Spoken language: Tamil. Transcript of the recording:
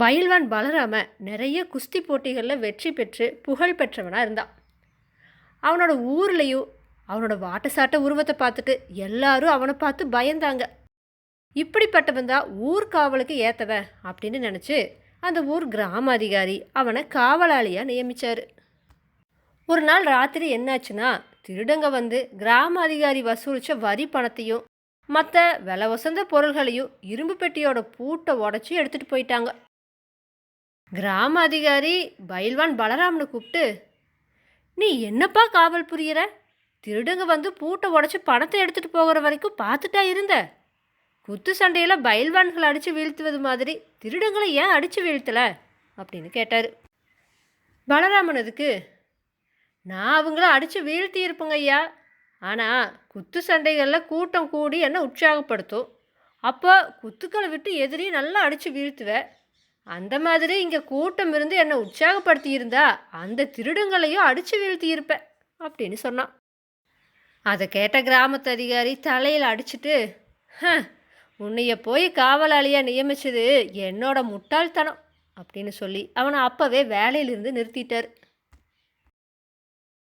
பயில்வான் பலராம நிறைய குஸ்தி போட்டிகளில் வெற்றி பெற்று புகழ் பெற்றவனாக இருந்தான் அவனோட ஊர்லேயும் அவனோட வாட்டசாட்ட உருவத்தை பார்த்துட்டு எல்லாரும் அவனை பார்த்து பயந்தாங்க. இப்படிப்பட்டவன் தான் ஊர் காவலுக்கு ஏற்றவன் அப்படின்னு நினச்சி அந்த ஊர் கிராம அதிகாரி அவனை காவலாளியாக நியமிச்சார். ஒரு நாள் ராத்திரி என்னாச்சுன்னா திருடங்க வந்து கிராம அதிகாரி வசூலித்த வரி பணத்தையும் மற்ற விலை வசந்த பொருள்களையும் இரும்பு பெட்டியோட பூட்டை உடச்சி எடுத்துகிட்டு போயிட்டாங்க. கிராம அதிகாரி பயில்வான் பலராமனை கூப்பிட்டு நீ என்னப்பா காவல் புரியிற? திருடங்க வந்து பூட்டை உடச்சி பணத்தை எடுத்துகிட்டு போகிற வரைக்கும் பார்த்துட்டா இருந்த? குத்து சண்டையில் பயில்வான்களை அடித்து வீழ்த்துவது மாதிரி திருடங்களை ஏன் அடித்து வீழ்த்தல? அப்படின்னு கேட்டார். பலராமன் அதுக்கு நான் அவங்கள அடித்து வீழ்த்தி இருப்பேங்க ஐயா. ஆனால் குத்து சண்டைகளில் கூட்டம் கூடி என்னை உற்சாகப்படுத்தும்? அப்போ குத்துக்களை விட்டு எதிரி நல்லா அடித்து வீழ்த்துவேன் அந்த மாதிரி இங்கே கூட்டம் இருந்து என்னை உற்சாகப்படுத்தி இருந்தா அந்த திருடங்களையும் அடித்து வீழ்த்தி இருப்பேன் அப்படின்னு சொன்னான் அதை கேட்ட கிராமத்து அதிகாரி தலையில் அடிச்சிட்டு "ஹ, உன்னைய போய் காவலாளியாக நியமிச்சது என்னோட முட்டாள்தனம் அப்படின்னு சொல்லி அவனை அப்போவே வேலையிலிருந்து நிறுத்திட்டார்.